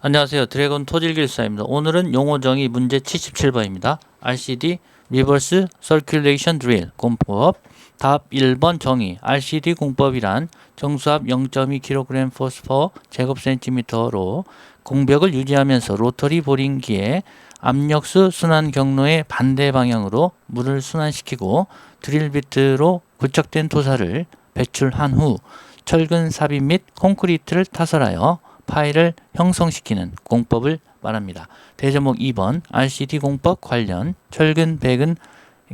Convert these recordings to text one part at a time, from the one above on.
안녕하세요. 드래곤 토질길사입니다. 오늘은 용어 정의 문제 77번입니다. RCD Reverse Circulation Drill 공법 답 1번 정의 RCD 공법이란 정수압 0.2kg 포스퍼 제곱센티미터로 공벽을 유지하면서 로터리 보링기에 압력수 순환 경로의 반대 방향으로 물을 순환시키고 드릴 비트로 부착된 토사를 배출한 후 철근 삽입 및 콘크리트를 타설하여 파일을 형성시키는 공법을 말합니다. 대제목 2번 RCD 공법 관련 철근 백은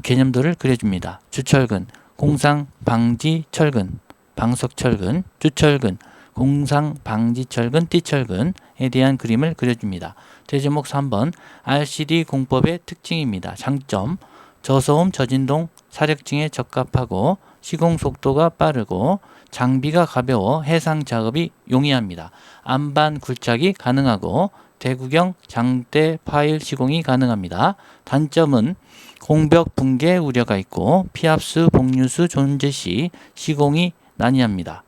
개념도를 그려줍니다. 주철근, 공상 방지 철근, 방석 철근, 주철근, 공상 방지 철근, 띠철근에 대한 그림을 그려줍니다. 대제목 3번 RCD 공법의 특징입니다. 장점 저소음 저진동 사력증에 적합하고 시공 속도가 빠르고 장비가 가벼워 해상 작업이 용이합니다. 안반 굴착이 가능하고 대구경 장대 파일 시공이 가능합니다. 단점은 공벽 붕괴 우려가 있고 피압수 복류수 존재 시 시공이 난이합니다.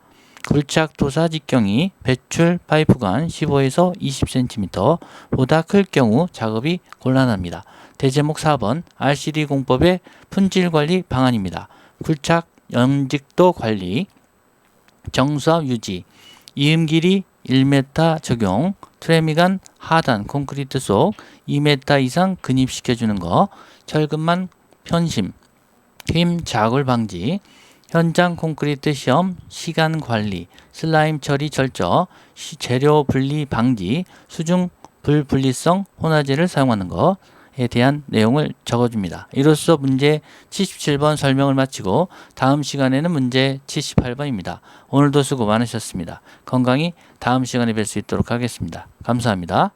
굴착 도사 직경이 배출 파이프간 15에서 20cm 보다 클 경우 작업이 곤란합니다. 대제목 4번 RCD 공법의 품질 관리 방안입니다. 굴착 연직도 관리, 정수압 유지, 이음 길이 1m 적용, 트레미간 하단 콘크리트 속 2m 이상 근입시켜주는 거, 철근만 편심, 힘 자굴 방지, 현장 콘크리트 시험, 시간 관리, 슬라임 처리 절저, 시- 재료 분리 방지, 수중 불분리성 혼화제를 사용하는 것에 대한 내용을 적어줍니다. 이로써 문제 77번 설명을 마치고 다음 시간에는 문제 78번입니다. 오늘도 수고 많으셨습니다. 건강히 다음 시간에 뵐 수 있도록 하겠습니다. 감사합니다.